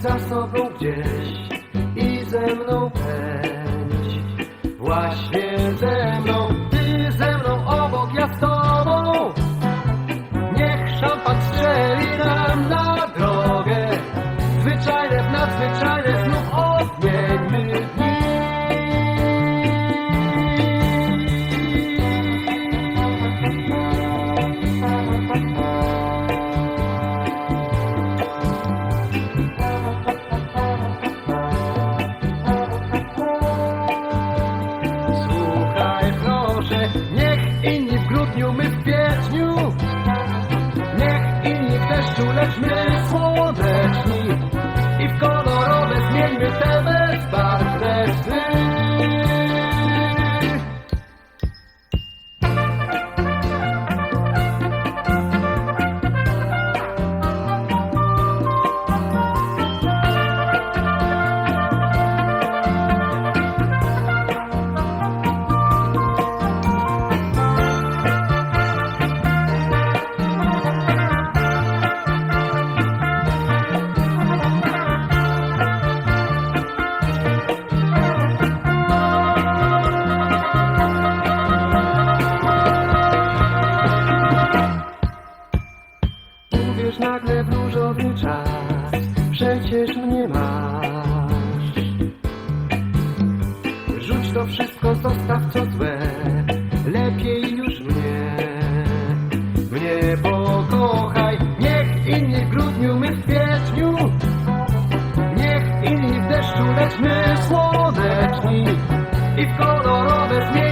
za sobą gdzieś i ze mną pędź. Właśnie masz. Rzuć to wszystko, zostaw co złe, lepiej już mnie. Mnie pokochaj, niech inni w grudniu, my w kwietniu. Niech inni w deszczu, lecz my słoneczni. I w kolorowe bezbarwne